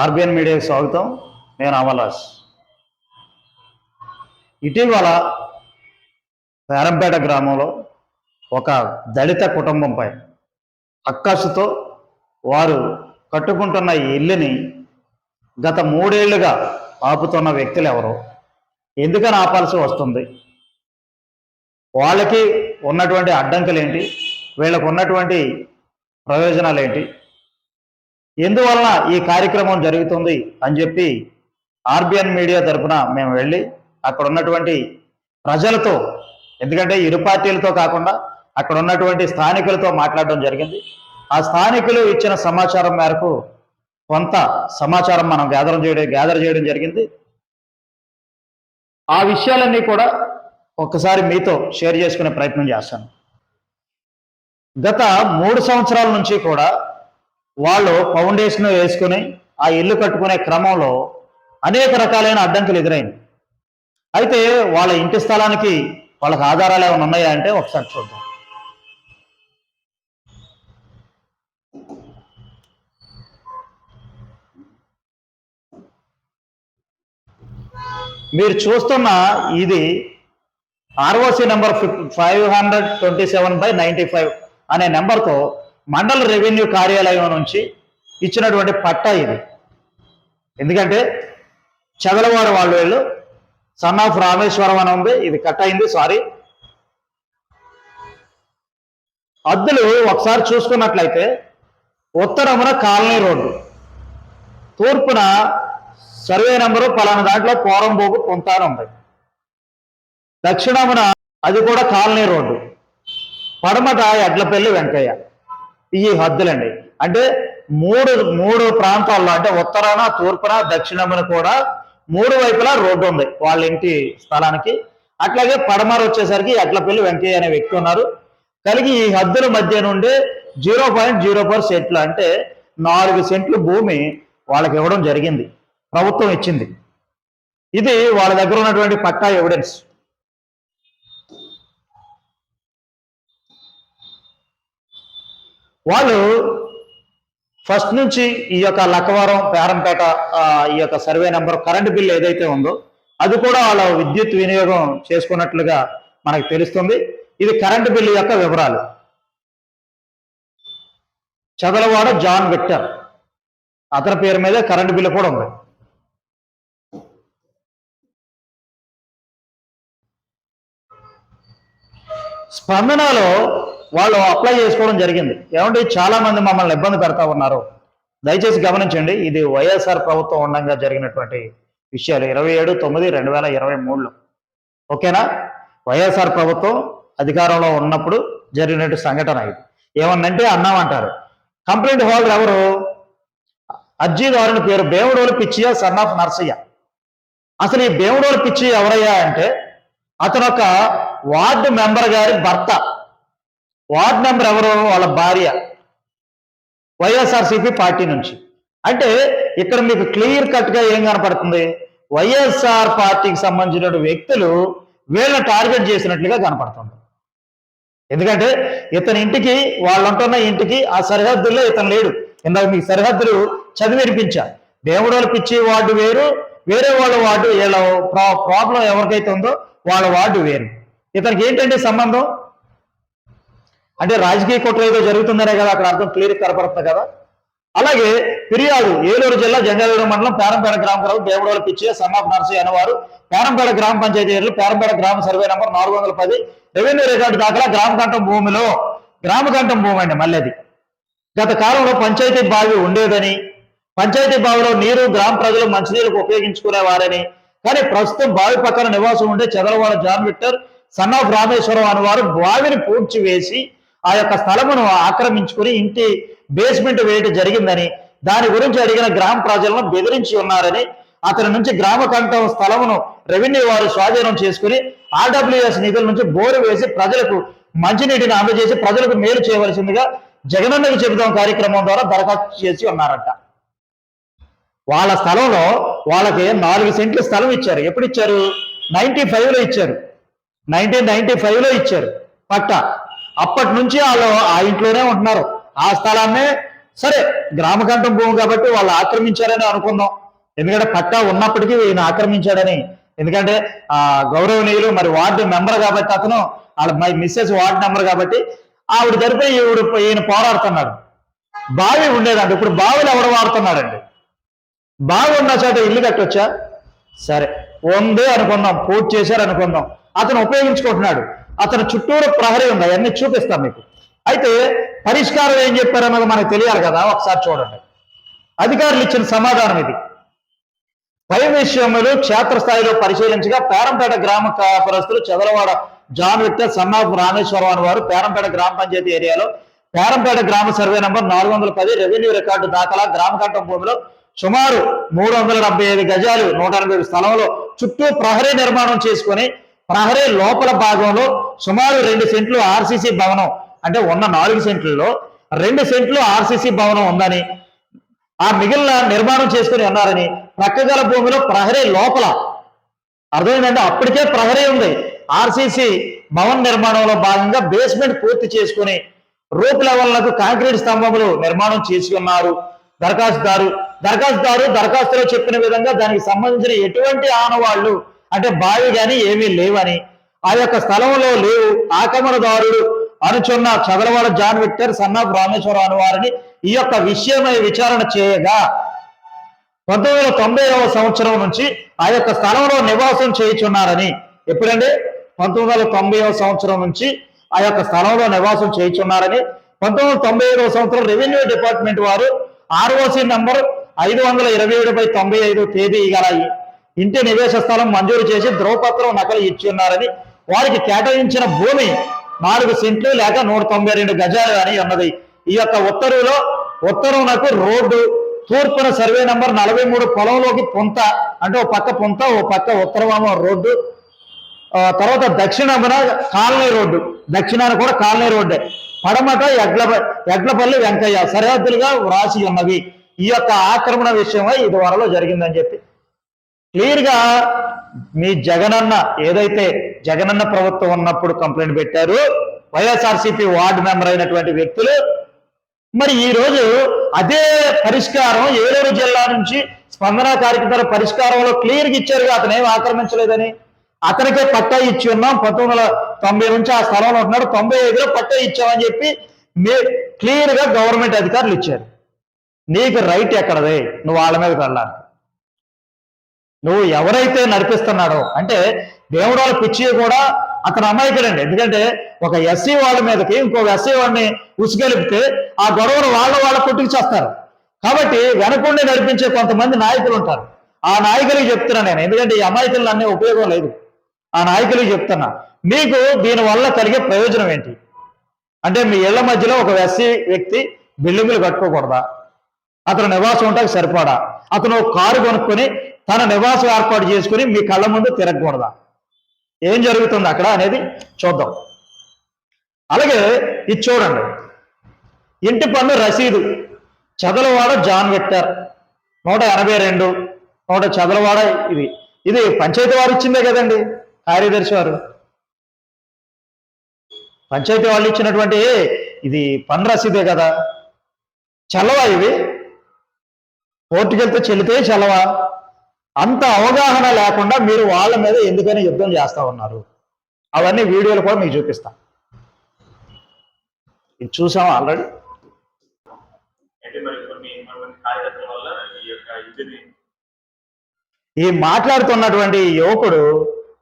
RBN మీడియాకి స్వాగతం. నేను అమలాస్. ఇటీవల పేరంపేట గ్రామంలో ఒక దళిత కుటుంబంపై అక్కసుతో వారు కట్టుకుంటున్న ఈ ఇల్లుని గత మూడేళ్ళుగా ఆపుతున్న వ్యక్తులు ఎవరు ఎందుకని ఆపాల్సి వస్తుంది? వాళ్ళకి ఉన్నటువంటి అడ్డంకులు ఏంటి వీళ్ళకు ఉన్నటువంటి ప్రయోజనాలు ఏంటి ఎందువలన ఈ కార్యక్రమం జరుగుతుంది అని చెప్పి ఆర్బిఎన్ మీడియా తరపున మేము వెళ్ళి అక్కడ ఉన్నటువంటి ప్రజలతో ఎందుకంటే ఇరు పార్టీలతో కాకుండా అక్కడ ఉన్నటువంటి స్థానికులతో మాట్లాడడం జరిగింది. ఆ స్థానికులు ఇచ్చిన సమాచారం మేరకు కొంత సమాచారం మనం గ్యాదర్ చేయడం గ్యాదర్ చేయడం జరిగింది. ఆ విషయాలన్నీ కూడా ఒక్కసారి మీతో షేర్ చేసుకునే ప్రయత్నం చేస్తాను. గత మూడు సంవత్సరాల నుంచి కూడా వాళ్ళు ఫౌండేషన్ వేసుకుని ఆ ఇల్లు కట్టుకునే క్రమంలో అనేక రకాలైన అడ్డంకులు ఎదురైంది అయితే వాళ్ళ ఇంటి స్థలానికి వాళ్ళకి ఆధారాలు ఏమైనా ఉన్నాయా అంటే ఒకసారి చూద్దాం. మీరు చూస్తున్న ఇది ROC number five hundred twenty seven by ninety five అనే నెంబర్తో మండల రెవెన్యూ కార్యాలయం నుంచి ఇచ్చినటువంటి పట్టా ఇది. ఎందుకంటే చదలవారు వాళ్ళు వీళ్ళు. సన్ ఆఫ్ రామేశ్వరం అని ఉంది. ఇది కట్ అయింది. సారీ అద్దులు ఒకసారి చూసుకున్నట్లయితే ఉత్తరమున కాలనీ రోడ్డు. తూర్పున సర్వే నంబరు పలానా దాంట్లో పోరంబోగు పొంతాను ఉంది. దక్షిణమున అది కూడా కాలనీ రోడ్డు. పడమట ఎడ్లపల్లి వెంకయ్య. ఈ హద్దులండి. అంటే మూడు మూడు ప్రాంతాల్లో అంటే ఉత్తరాన తూర్పున దక్షిణమున కూడా మూడు వైపులా రోడ్డు ఉంది వాళ్ళ ఇంటి స్థలానికి. అట్లాగే పడమర వచ్చేసరికి ఎడ్లపల్లి వెంకయ్య అనే వ్యక్తి ఉన్నారు. కలిగి ఈ హద్దుల మధ్య నుండి జీరో పాయింట్ జీరో ఫోర్ సెంట్లు అంటే నాలుగు సెంట్లు భూమి వాళ్ళకి ఇవ్వడం జరిగింది. ప్రభుత్వం ఇచ్చింది. ఇది వాళ్ళ దగ్గర ఉన్నటువంటి పక్కా ఎవిడెన్స్. వాళ్ళు ఫస్ట్ నుంచి ఈ యొక్క లక్కవరం పేరంపేట ఈ యొక్క సర్వే నెంబర్ కరెంటు బిల్ ఏదైతే ఉందో అది కూడా వాళ్ళ విద్యుత్ వినియోగం చేసుకున్నట్లుగా మనకు తెలుస్తుంది. ఇది కరెంట్ బిల్లు యొక్క వివరాలు. Chadalavada John Victor. అతని పేరు మీద కరెంట్ బిల్లు కూడా ఉంది. స్పందనలో వాళ్ళు అప్లై చేసుకోవడం జరిగింది. ఏమంటే చాలా మంది మమ్మల్ని ఇబ్బంది పెడతా ఉన్నారు. దయచేసి గమనించండి. ఇది వైఎస్ఆర్ ప్రభుత్వం ఉండగా జరిగినటువంటి విషయాలు. ఇరవై ఏడు తొమ్మిది రెండు వేల ఇరవై మూడులో. ఓకేనా? వైఎస్ఆర్ ప్రభుత్వం అధికారంలో ఉన్నప్పుడు జరిగినట్టు సంఘటన ఇది. ఏమన్నంటే అన్నామంటారు. కంప్లైంట్ హోల్డర్ ఎవరు? అర్జీదారుని పేరు బేవుడోలు పిచ్చియ సన్ ఆఫ్ నర్సయ్య. అసలు ఈ బేవుడోలు పిచ్చి ఎవరయ్యా అంటే అతను ఒక వార్డు మెంబర్ గారి భర్త. వార్డ్ మెంబర్ ఎవరు? వాళ్ళ భార్య. వైఎస్ఆర్సీపీ పార్టీ నుంచి. అంటే ఇక్కడ మీకు క్లియర్ కట్గా ఏం కనపడుతుంది? వైఎస్ఆర్ పార్టీకి సంబంధించిన వ్యక్తులు వీళ్ళని టార్గెట్ చేసినట్లుగా కనపడుతుంది. ఎందుకంటే ఇతని ఇంటికి వాళ్ళంటున్న ఇంటికి ఆ సరిహద్దుల్లో ఇతను లేడు. ఇందాక మీకు సరిహద్దులు చదివి వినిపించా. దేవుడు పిచ్చి వార్డు వేరు వేరే వాళ్ళ వార్డు వీళ్ళ ప్రా- ప్రాబ్లం ఎవరికైతే ఉందో వాళ్ళ వార్డు వేరు. ఇతనికి ఏంటంటే సంబంధం? అంటే రాజకీయ కుట్ర ఏదో జరుగుతుందనే కదా అక్కడ అర్థం క్లియర్ కనపడుతుంది కదా? అలాగే ఫిర్యాదు ఏలూరు జిల్లా జంగారెడ్డి మండలం పేరంపేట గ్రామ ప్రజలు దేవుడోల పిచ్చి సన్నాఫ్ నర్సయ్య అనేవారు. పేరంపేట గ్రామ పంచాయతీ ఏరియాలో పేరంపేట గ్రామ సర్వే నంబర్ నాలుగు వందల పది. రెవెన్యూ రికార్డు దాఖలా గ్రామ కంఠం భూమిలో. గ్రామ కంఠం భూమి అండి మళ్ళీ అది. గత కాలంలో పంచాయతీ బావి ఉండేదని పంచాయతీ బావిలో నీరు గ్రామ ప్రజలు మంచినీరుకు ఉపయోగించుకునేవారని కానీ ప్రస్తుతం బావి పక్కన నివాసం ఉండే Chadalavada John Victor son of Rameshwaram అనేవారు బావిని పూడ్చి వేసి ఆ యొక్క స్థలమును ఆక్రమించుకుని ఇంటి బేస్మెంట్ వేయటం జరిగిందని దాని గురించి అడిగిన గ్రామ ప్రజలను బెదిరించి ఉన్నారని అతని నుంచి గ్రామ కంఠం స్థలమును రెవెన్యూ వారు స్వాధీనం చేసుకుని ఆర్డబ్ల్యూఎస్ నిధుల నుంచి బోరు వేసి ప్రజలకు మంచినీటిని అందజేసి ప్రజలకు మేలు చేయవలసిందిగా జగనన్నకు చెబుదాం కార్యక్రమం ద్వారా దరఖాస్తు చేసి ఉన్నారంట. వాళ్ళ స్థలంలో వాళ్ళకి నాలుగు సెంట్ల స్థలం ఇచ్చారు. ఎప్పుడు ఇచ్చారు? నైన్టీ లో ఇచ్చారు. నైన్టీన్ నైన్టీ లో ఇచ్చారు. పట్టా. అప్పటి నుంచి వాళ్ళు ఆ ఇంట్లోనే ఉంటున్నారు. ఆ స్థలాన్నే సరే గ్రామకంఠం భూమి కాబట్టి వాళ్ళు ఆక్రమించారని అనుకుందాం. ఎందుకంటే పట్టా ఉన్నప్పటికీ ఈయన ఆక్రమించాడని. ఎందుకంటే ఆ గౌరవనీయులు మరి వార్డు మెంబర్ కాబట్టి అతను వాళ్ళ మై మిస్సెస్ వార్డు మెంబర్ కాబట్టి ఆవిడ తరపున ఈవిడ ఈయన పోరాడుతున్నాడు. బావి ఉండేదండి. ఇప్పుడు బావిలు ఎవడు వాడుతున్నాడండి బావి ఉన్న చోట ఇల్లు కట్టొచ్చా? సరే ఉంది అనుకుందాం. పూర్తి చేశారు అనుకుందాం అతను ఉపయోగించుకుంటున్నాడు. అతను చుట్టూరు ప్రహరీ ఉంది అవన్నీ చూపిస్తాం మీకు. అయితే పరిష్కారం ఏం చెప్పారన్నది మనకు తెలియాలి కదా ఒకసారి చూడండి. అధికారులు ఇచ్చిన సమాధానం ఇది. పై విషయములు క్షేత్రస్థాయిలో పరిశీలించగా పేరంపేట గ్రామ కాపురస్తులు Chadalavada John Victor son of Rameshwaram అని వారు పేరంపేట గ్రామ పంచాయతీ ఏరియాలో పేరంపేట గ్రామ సర్వే నంబర్ నాలుగు వందల పది రెవెన్యూ రికార్డు దాఖలా గ్రామ కట్టం భూమిలో సుమారు మూడు వందల డెబ్బై ఐదు గజాలు నూట ఎనభై స్థలంలో చుట్టూ ప్రహరీ నిర్మాణం చేసుకొని ప్రహరీ లోపల భాగంలో సుమారు రెండు సెంట్లు ఆర్సీసీ భవనం అంటే ఉన్న నాలుగు సెంట్లలో రెండు సెంట్లు ఆర్సీసీ భవనం ఉందని ఆ మిగిలిన నిర్మాణం చేసుకుని ఉన్నారని ప్రక్కగల భూమిలో ప్రహరీ లోపల. అర్థమైందంటే అప్పటికే ప్రహరీ ఉంది. ఆర్సీసీ భవన నిర్మాణంలో భాగంగా బేస్మెంట్ పూర్తి చేసుకుని రూప్ లెవెల్లకు కాంక్రీట్ స్తంభములు నిర్మాణం చేసి ఉన్నారు దరఖాస్తుదారు. దరఖాస్తుదారు దరఖాస్తులో చెప్పిన విధంగా దానికి సంబంధించిన ఎటువంటి ఆనవాళ్ళు అంటే బావి గాని ఏమీ లేవని. ఆ యొక్క స్థలంలో లేవు. ఆక్రమణదారుడు అనుచున్న Chadalavada John Victor son of Rameshwararao అని వారిని ఈ యొక్క విషయమై విచారణ చేయగా పంతొమ్మిది వందల తొంభైవ సంవత్సరం నుంచి ఆ యొక్క స్థలంలో నివాసం చేయుచున్నారని. ఎప్పుడండి? పంతొమ్మిది వందల తొంభైవ సంవత్సరం నుంచి ఆ యొక్క స్థలంలో నివాసం చేయుచున్నారని. పంతొమ్మిది వందల తొంభై ఏడవ సంవత్సరం రెవెన్యూ డిపార్ట్మెంట్ వారు ఆర్ఓసి నంబర్ ఐదు వందల ఇరవై ఏడు బై తొంభై ఐదు తేదీ గల ఇంటి నివేశ స్థలం మంజూరు చేసి ధ్రువపత్రం నకలు ఇచ్చి ఉన్నారని వారికి కేటాయించిన భూమి నాలుగు సెంట్లు లేక నూట తొంభై రెండు గజాలు అని ఉన్నది ఈ యొక్క ఉత్తర్వులో ఉత్తర్వునకు రోడ్డు తూర్పున సర్వే నంబర్ నలభై మూడు పొలంలోకి పొంత అంటే ఓ పక్క పొంత ఓ పక్క ఉత్తరవామ రోడ్డు తర్వాత దక్షిణమున కాలనీ రోడ్డు దక్షిణాన కూడా కాలనీ రోడ్డే. పడమట ఎడ్ల ఎడ్లపల్లి వెంకయ్య సరిహద్దులుగా వ్రాసి ఉన్నవి. ఈ యొక్క ఆక్రమణ విషయమై ఇది వరలో జరిగిందని చెప్పి క్లియర్గా మీ జగనన్న ఏదైతే జగనన్న ప్రభుత్వం ఉన్నప్పుడు కంప్లైంట్ పెట్టారు వైఎస్ఆర్సీపీ వార్డు మెంబర్ అయినటువంటి వ్యక్తులు మరి ఈ రోజు అదే పరిష్కారం ఏలూరు జిల్లా నుంచి స్పందన కార్యక్రమ పరిష్కారంలో క్లియర్గా ఇచ్చారుగా అతను ఏం ఆక్రమించలేదని. అతనికే పట్టా ఇచ్చి ఉన్నాం పంతొమ్మిది వందల తొంభై నుంచి ఆ స్థలంలో ఉంటున్నాడు తొంభై ఐదులో పట్టా ఇచ్చామని చెప్పి మీ క్లియర్గా గవర్నమెంట్ అధికారులు ఇచ్చారు. నీకు రైట్ ఎక్కడదే నువ్వు వాళ్ళ మీద వెళ్ళాలి. నువ్వు ఎవరైతే నడిపిస్తున్నాడో అంటే దేవుడు వాళ్ళ పిచ్చి కూడా అతని అమాయకుడండి. ఎందుకంటే ఒక ఎస్సీ వాళ్ళ మీదకి ఇంకొక ఎస్సీ వాడిని ఉసుగెలిపితే ఆ గొడవను వాళ్ళ వాళ్ళ పుట్టుకు చేస్తారు. కాబట్టి వెనకుండి నడిపించే కొంతమంది నాయకులు ఉంటారు. ఆ నాయకులకి చెప్తున్నా నేను. ఎందుకంటే ఈ అమాయకులు అనే ఉపయోగం లేదు. ఆ నాయకులకి చెప్తున్నా. మీకు దీని వల్ల కలిగే ప్రయోజనం ఏంటి? అంటే మీ ఇళ్ళ మధ్యలో ఒక ఎస్సీ వ్యక్తి బిల్డింగులు కట్టుకోకూడదా? అతను నివాసం ఉంటాకి సరిపడా? అతను ఒక కారు కొనుక్కొని తన నివాసం ఏర్పాటు చేసుకుని మీ కళ్ళ ముందు తిరగకూడదా? ఏం జరుగుతుంది అక్కడ అనేది చూద్దాం. అలాగే ఇది చూడండి. ఇంటి పన్ను రసీదు. Chadalavada John Victor. నూట ఎనభై రెండు. నూట చదలవాడ ఇది. ఇది పంచాయతీ వారు ఇచ్చిందే కదండి కార్యదర్శి వారు. పంచాయతీ వాళ్ళు ఇచ్చినటువంటి ఇది పన్ను రసీదే కదా. చల్లవా ఇవి? కోర్టుకెళ్తే చెల్లితే చల్లవా? అంత అవగాహన లేకుండా మీరు వాళ్ళ మీద ఎందుకని యుద్ధం చేస్తా ఉన్నారు. అవన్నీ వీడియోలు కూడా మీకు చూపిస్తా. ఇది చూసాం ఆల్రెడీ ఈ మాట్లాడుతున్నటువంటి యువకుడు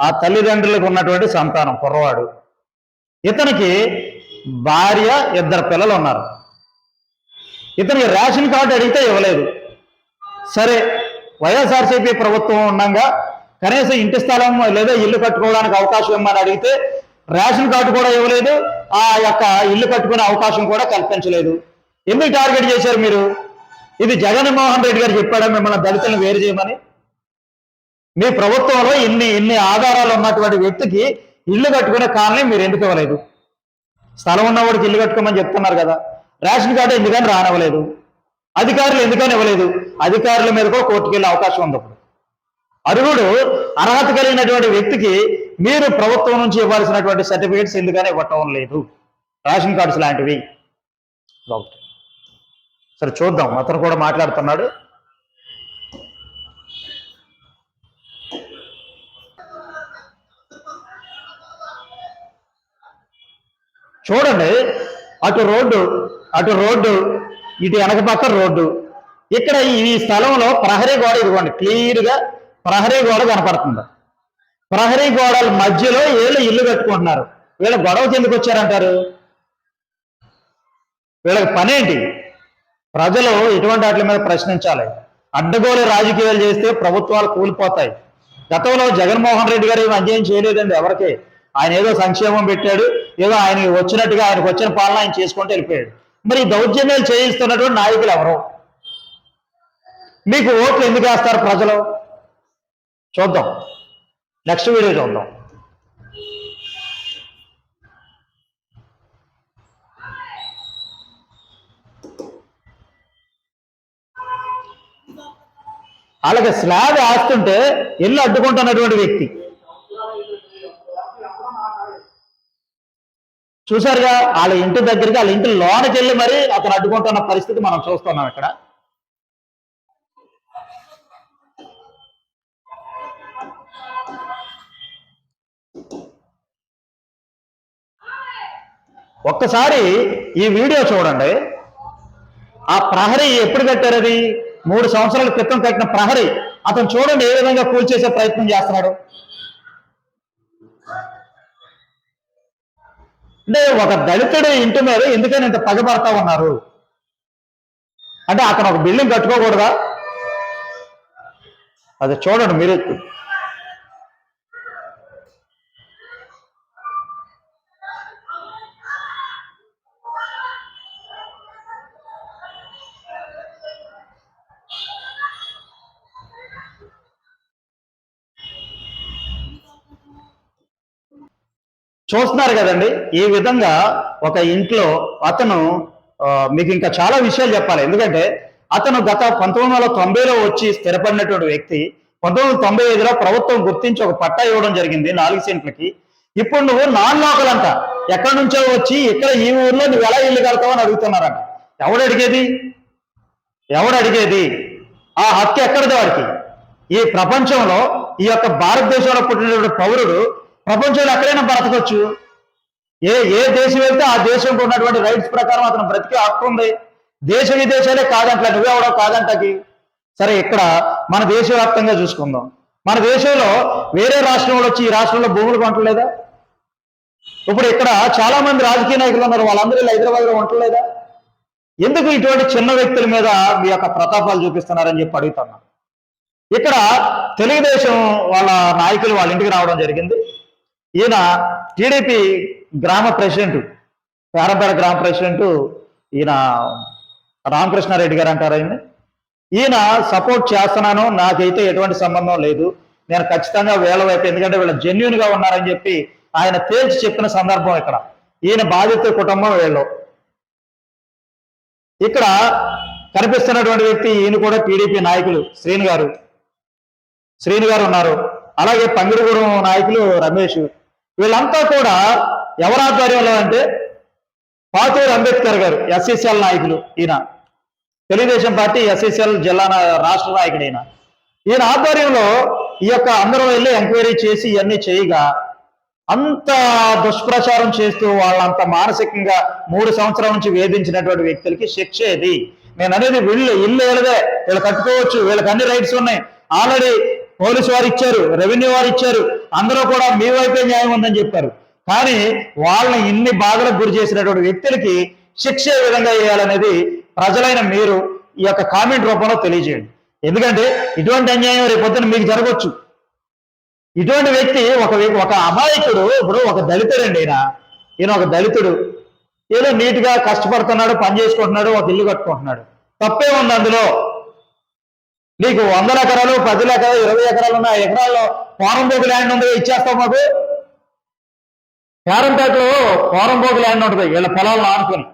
ఆ తల్లిదండ్రులకు ఉన్నటువంటి సంతానం కుర్రవాడు. ఇతనికి భార్య ఇద్దరు పిల్లలు ఉన్నారు. ఇతనికి రేషన్ కార్డు అడిగితే ఇవ్వలేదు. సరే వైఎస్ఆర్సీపీ ప్రభుత్వం ఉండగా కనీసం ఇంటి స్థలం లేదా ఇల్లు కట్టుకోవడానికి అవకాశం ఇమ్మని అడిగితే రేషన్ కార్డు కూడా ఇవ్వలేదు ఆ యొక్క ఇల్లు కట్టుకునే అవకాశం కూడా కల్పించలేదు. ఎందుకు టార్గెట్ చేశారు మీరు? ఇది జగన్మోహన్ రెడ్డి గారు చెప్పాడా మిమ్మల్ని దళితులను వేరు చేయమని? మీ ప్రభుత్వంలో ఇన్ని ఇన్ని ఆధారాలు ఉన్నటువంటి వ్యక్తికి ఇల్లు కట్టుకునే కారణం మీరు ఎందుకు ఇవ్వలేదు? స్థలం ఉన్నవాడికి ఇల్లు కట్టుకోమని చెప్తున్నారు కదా. రేషన్ కార్డు ఎందుకని రానివ్వలేదు? అధికారులు ఎందుకని ఇవ్వలేదు? అధికారుల మీద కూడా కోర్టుకు వెళ్ళే అవకాశం ఉంది అప్పుడు. అర్హుడు అర్హత కలిగినటువంటి వ్యక్తికి మీరు ప్రభుత్వం నుంచి ఇవ్వాల్సినటువంటి సర్టిఫికేట్స్ ఎందుకని ఇవ్వటం లేదు? రేషన్ కార్డ్స్ లాంటివి. ఒకటి సరే చూద్దాం. అతను కూడా మాట్లాడుతున్నాడు. చూడండి అటు రోడ్డు అటు రోడ్డు ఇటు వెనక పక్క రోడ్డు. ఇక్కడ ఈ స్థలంలో ప్రహరీ గోడ ఇదిగోండి క్లియర్గా ప్రహరీ గోడ కనపడుతుంది. ప్రహరీ గోడల మధ్యలో వీళ్ళు ఇల్లు కట్టుకుంటున్నారు. వీళ్ళ గొడవ ఎందుకు వచ్చారంటారు? వీళ్ళకి పనేంటి ప్రజలు ఇటువంటి వాటి మీద ప్రశ్నించాలి. అడ్డగోలు రాజకీయాలు చేస్తే ప్రభుత్వాలు కూలిపోతాయి. గతంలో జగన్మోహన్ రెడ్డి గారు ఏమి అన్యాయం చేయలేదండి ఎవరికి? ఆయన ఏదో సంక్షేమం పెట్టాడు ఏదో ఆయన వచ్చినట్టుగా ఆయనకు వచ్చిన పాలన ఆయన చేసుకుంటూ వెళ్ళిపోయాడు. మరి దౌర్జన్యాలు చేయిస్తున్నటువంటి నాయకులు ఎవరు? మీకు ఓట్లు ఎందుకు వేస్తారు ప్రజలు? చూద్దాం. నెక్స్ట్ వీడియో చూద్దాం. అలాగే స్లాబ్ ఆస్తుంటే ఇల్లు అడ్డుకుంటున్నటువంటి వ్యక్తి. చూసారుగా వాళ్ళ ఇంటి దగ్గరికి వాళ్ళ ఇంటి లోనకెళ్ళి మరి అతను అడ్డుకుంటున్న పరిస్థితి మనం చూస్తున్నాం ఇక్కడ. ఒక్కసారి ఈ వీడియో చూడండి. ఆ ప్రహరీ ఎప్పుడు కట్టారు అది? మూడు సంవత్సరాల క్రితం కట్టిన ప్రహరీ. అతను చూడండి ఏ విధంగా కూల్చేసే ప్రయత్నం చేస్తున్నాడు. అంటే ఒక దళితుడి ఇంటి మీద ఎందుకని ఇంత పగబడతా ఉన్నారు? అంటే అతను ఒక బిల్డింగ్ కట్టుకోకూడదా? అది చూడండి మీరు చూస్తున్నారు కదండి. ఈ విధంగా ఒక ఇంట్లో అతను మీకు ఇంకా చాలా విషయాలు చెప్పాలి. ఎందుకంటే అతను గత పంతొమ్మిది వందల తొంభైలో వచ్చి స్థిరపడినటువంటి వ్యక్తి పంతొమ్మిది వందల తొంభై ఐదులో ప్రభుత్వం గుర్తించి ఒక పట్టా ఇవ్వడం జరిగింది నాలుగు సెంట్లకి. ఇప్పుడు నువ్వు నాన్ లోకల్ అంట ఎక్కడి నుంచో వచ్చి ఇక్కడ ఈ ఊర్లో నువ్వు ఎలా ఇల్లు కడతావు అని అడుగుతున్నారంట. ఎవడు అడిగేది? ఎవడు అడిగేది? ఆ హక్కు ఎక్కడిది వాడికి? ఈ ప్రపంచంలో ఈ యొక్క భారతదేశంలో పుట్టినటువంటి పౌరుడు ప్రపంచంలో ఎక్కడైనా బ్రతకొచ్చు. ఏ ఏ దేశం వెళ్తే ఆ దేశంకి ఉన్నటువంటి రైట్స్ ప్రకారం అతను బ్రతికే హక్కు ఉంది. దేశ విదేశాలే కాదంట్లా నువ్వెవడో కాదంటకి. సరే ఇక్కడ మన దేశవ్యాప్తంగా చూసుకుందాం. మన దేశంలో వేరే రాష్ట్రంలో వచ్చి ఈ రాష్ట్రంలో భూములు కొంటలేదా ఇప్పుడు ఇక్కడ చాలా మంది రాజకీయ నాయకులు ఉన్నారు వాళ్ళందరూ ఇలా హైదరాబాద్లో ఉండలేదా ఎందుకు ఇటువంటి చిన్న వ్యక్తుల మీద మీ యొక్క ప్రతాపాలు చూపిస్తున్నారని చెప్పి అడుగుతున్నా. ఇక్కడ తెలుగుదేశం వాళ్ళ నాయకులు వాళ్ళ ఇంటికి రావడం జరిగింది. ఈయన టీడీపీ గ్రామ ప్రెసిడెంట్ పేరంపేట గ్రామ ప్రెసిడెంట్ ఈయన రామకృష్ణారెడ్డి గారు అంటారు ఆయన ఈయన సపోర్ట్ చేస్తున్నాను నాకైతే ఎటువంటి సంబంధం లేదు. నేను ఖచ్చితంగా వీళ్ళ వైపు ఎందుకంటే వీళ్ళు జెన్యున్గా ఉన్నారని చెప్పి ఆయన తేల్చి చెప్పిన సందర్భం ఇక్కడ. ఈయన బాధిత కుటుంబం వీళ్ళు. ఇక్కడ కనిపిస్తున్నటువంటి వ్యక్తి ఈయన కూడా టీడీపీ నాయకులు శ్రీను గారు. శ్రీను గారు ఉన్నారు. అలాగే పంగిరిగూడెం నాయకులు రమేష్ వీళ్ళంతా కూడా ఎవరి ఆధ్వర్యంలో అంటే పాతూరు అంబేద్కర్ గారు ఎస్ఎస్ఎల్ నాయకులు ఈయన. తెలుగుదేశం పార్టీ ఎస్ఎస్ఎల్ జిల్లా నా- రాష్ట్ర నాయకుడు ఈయన. ఈయన ఆధ్వర్యంలో ఈ యొక్క అందరూ వెళ్ళి ఎంక్వైరీ చేసి ఇవన్నీ చేయగా అంత దుష్ప్రచారం చేస్తూ వాళ్ళంత మానసికంగా మూడు సంవత్సరాల నుంచి వేధించినటువంటి వ్యక్తులకి శిక్ష ఇది నేను అనేది వీళ్ళు ఇల్లు వీళ్ళదే. వీళ్ళు కట్టుకోవచ్చు వీళ్ళకి అన్ని రైట్స్ ఉన్నాయి. ఆల్రెడీ పోలీసు వారు ఇచ్చారు రెవెన్యూ వారు ఇచ్చారు. అందరూ కూడా మీ వైపే న్యాయం ఉందని చెప్పారు. కానీ వాళ్ళని ఇన్ని బాధలకు గురి చేసినటువంటి వ్యక్తులకి శిక్ష ఏ విధంగా వేయాలనేది ప్రజలైన మీరు ఈ యొక్క కామెంట్ రూపంలో తెలియజేయండి. ఎందుకంటే ఇటువంటి అన్యాయం రేపొద్దున మీకు జరగవచ్చు ఇటువంటి వ్యక్తి ఒక వ్యక్తి- ఒక అమాయకుడు ఇప్పుడు ఒక దళితుడండి ఈయన. ఈయన ఒక దళితుడు. ఏదో నీట్గా కష్టపడుతున్నాడు పని చేసుకుంటున్నాడు ఒక ఇల్లు కట్టుకుంటున్నాడు. తప్పే ఉంది అందులో. నీకు వందల ఎకరాలు పది ఎకరాలు ఇరవై ఎకరాలు ఉన్న ఎకరాల్లో పోరంబోగు ల్యాండ్ ఉంది ఇచ్చేస్తావు మాకు? పేరంపేటలో పోరంబోగు ల్యాండ్ ఉంటుంది వీళ్ళ పొలాలను ఆనుకొని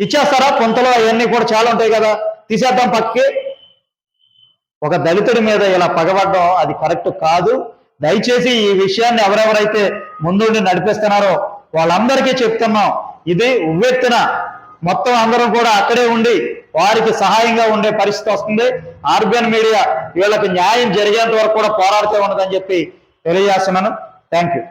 ఇచ్చేస్తారా? పొంతలో అవన్నీ కూడా చాలా ఉంటాయి కదా తీసేద్దాం పక్కకి. ఒక దళితుడి మీద ఇలా పగబడ్డం అది కరెక్ట్ కాదు. దయచేసి ఈ విషయాన్ని ఎవరెవరైతే ముందుండి నడిపిస్తున్నారో వాళ్ళందరికీ చెప్తున్నాం ఇది ఉవ్వెత్తున. మొత్తం అందరం కూడా అక్కడే ఉండి వారికి సహాయంగా ఉండే పరిస్థితి వస్తుంది. ఆర్బిఎన్ మీడియా వీళ్ళకి న్యాయం జరిగేంత వరకు కూడా పోరాడుతూ ఉన్నదని చెప్పి తెలియజేస్తున్నాను. Thank you